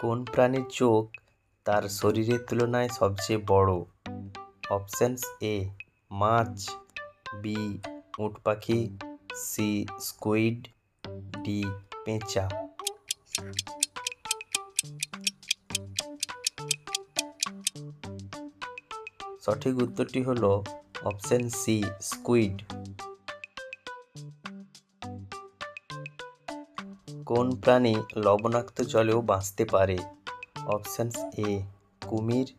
কোন প্রাণীর চোখ তার শরীরের তুলনায় সবচেয়ে বড়? অপশানস এ, মাছ, বি, উট পাখি, সি স্কুইড ডি, পেঁচা। সঠিক উত্তরটি হল অপশন সি স্কুইড কোন প্রাণী লবণাক্ত জলেও বাঁচতে পারে? অপশানস এ, কুমির,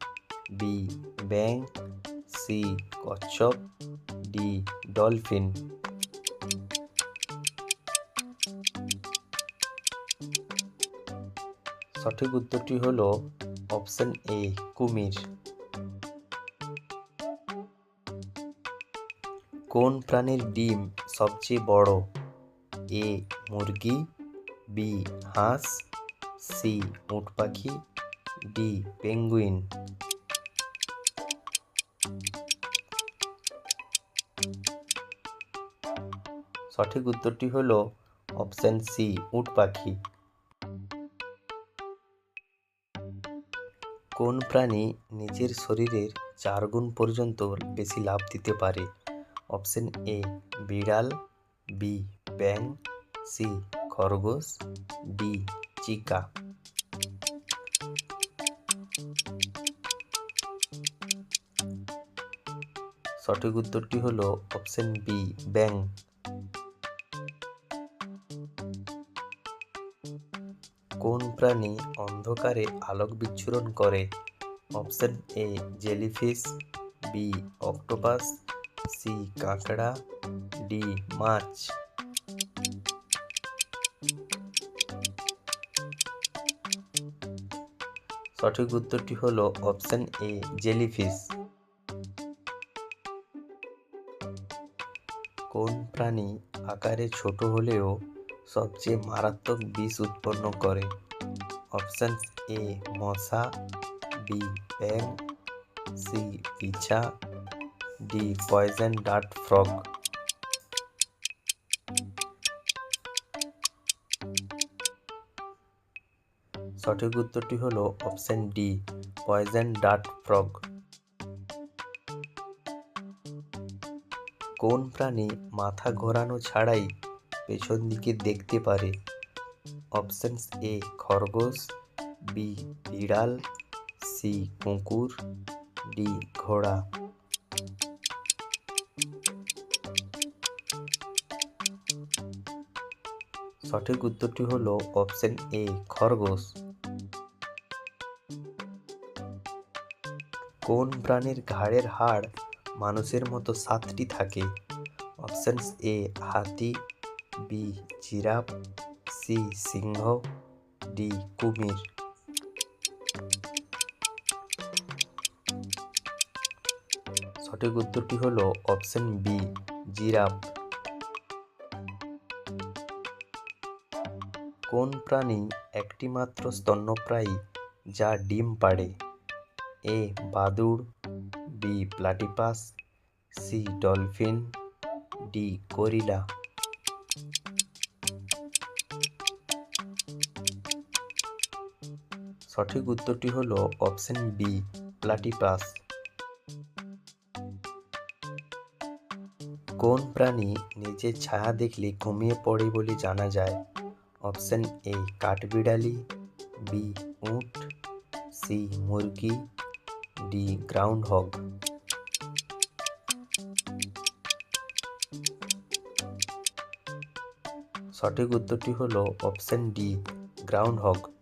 বি ব্যাং সি, কচ্ছপ, ডি, ডলফিন। সঠিক উত্তরটি হলো অপশন এ, কুমির। কোন প্রাণীর ডিম সবচেয়ে বড়? এ, মুরগি বি হাঁস, সি উট পাখি, ডি পেঙ্গুইন। সঠিক উত্তরটি হল অপশন সি, উট পাখি। কোন প্রাণী নিজের শরীরের চার গুণ পর্যন্ত বেশি লাভ দিতে পারে? অপশন এ, বিড়াল, বি ব্যাং সি খরগোশ ডি চিকা। সঠিক উত্তরটি হলো অপশন বি, ব্যাং। কোন প্রাণী অন্ধকারে আলোক বিচ্ছুরণ করে? Option A, jellyfish, B, octopus, C, কাঁকড়া, ডি, মাছ। সঠিক উত্তরটি হলো অপশন এ, জেলিফিশ। কোন প্রাণী আকারে ছোট হলেও সবচেয়ে মারাত্মক বিষ উৎপন্ন করে? অপশন এ, মশা, বি ব্যাং সি, পিছা, ডি, পয়জন ডার্ট ফ্রগ। সঠিক উত্তরটি হলো option D poison dart frog কোন প্রাণী মাথা ঘোরানো ছাড়াই পেছন দিকে দেখতে পারে? অপশনস এ, খরগোশ, বি, বিড়াল, সি, কুকুর, ডি, ঘোড়া। সঠিক উত্তরটি হলো অপশন এ, খরগোশ। কোন প্রাণীর ঘাড়ের হাড় মানুষের মতো সাতটি থাকে? অপশনস এ, হাতি, বি, জিরাফ, সি, সিংহ, ডি, কুমির। সঠিক উত্তরটি হলো অপশন বি, জিরাফ। কোন প্রাণী একটি মাত্র স্তন্যপ্রায়ী যা ডিম পাড়ে? A বাদুড় B platypus C dolphin D gorilla. সঠিক উত্তরটি হলো অপশন বি প্লাটিপাস। কোন প্রাণী নিজের ছায়া দেখলে ঘুমিয়ে পড়ে বলে জানা যায়? অপশন এ কাঠবিড়ালি বি উট সি মুরগি ডি গ্রাউন্ড হগ। সঠিক উত্তরটি হলো অপশন ডি গ্রাউন্ড হগ।